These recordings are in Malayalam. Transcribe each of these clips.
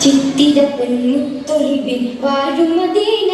ചിത്തിര പെൺമുത്തൊഴിവിൽ വാഴുമതീന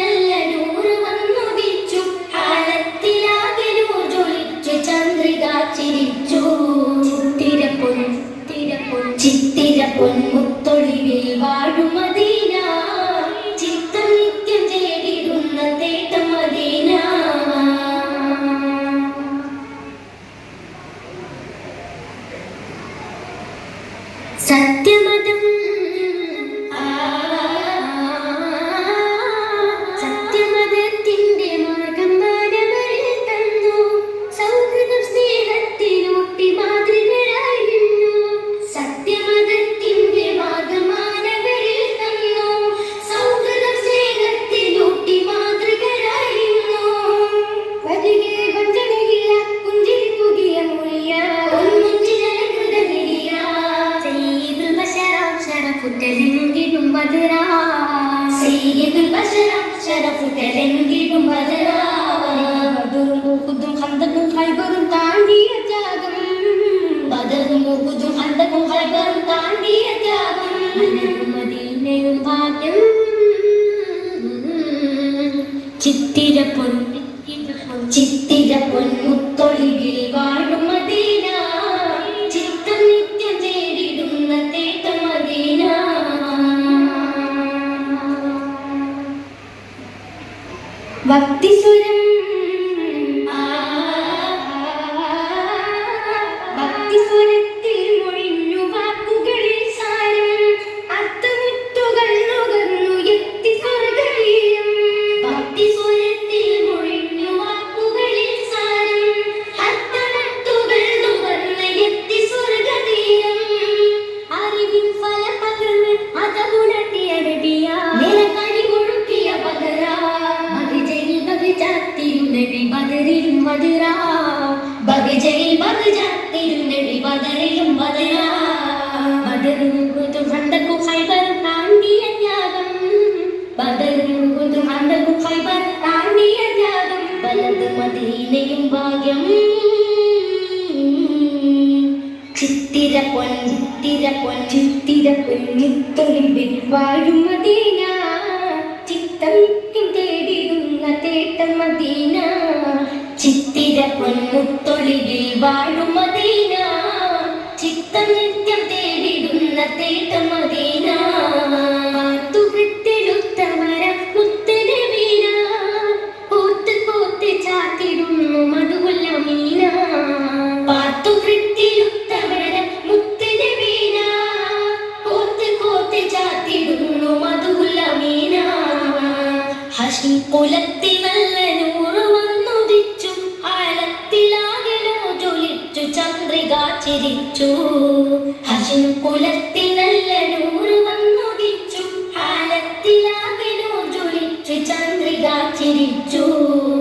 സത്യമതം ശരഫുറ്റലെങ്കിലും ബദറാ താണ്ടിയ ത്യാഗം മദീനയും ഭാഗ്യം ചിത്തിരപ്പൊൻ ചിത്തിരപ്പൊൻ മുത്തൊളിവിൽ വാഴും ഭക്തിസുരം ആ, മദീനയും ഭാഗ്യം. ചിത്തിര പൊൻ ചിത്തിര പൊൻ ചിത്തിര പൊന്നിത്തൊളിവിൽ വാഴും മദീന. ചിത്തം തേടിയുന്ന തേട്ടം മദീന. ചിത്തിര പൊന്നുത്തൊളിവിൽ വാഴും മദീന. ചിത്തം നിത്യം തേടിടുന്ന തേട്ടം മദീന. ഹഷിം കുലത്തിൽ നല്ല നൂറ് വന്നുദിച്ചു.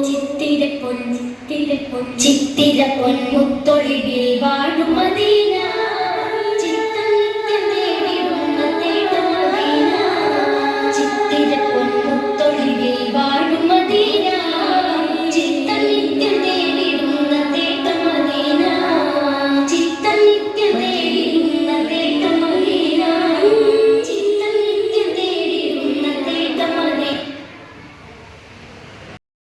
ചിത്തിര പൊൻ ചിത്തിര പൊൻ ചിത്തിര പൊൻ മുത്തൊളിവിൽ വാഴും മദീന നിൽക്കുന്നേ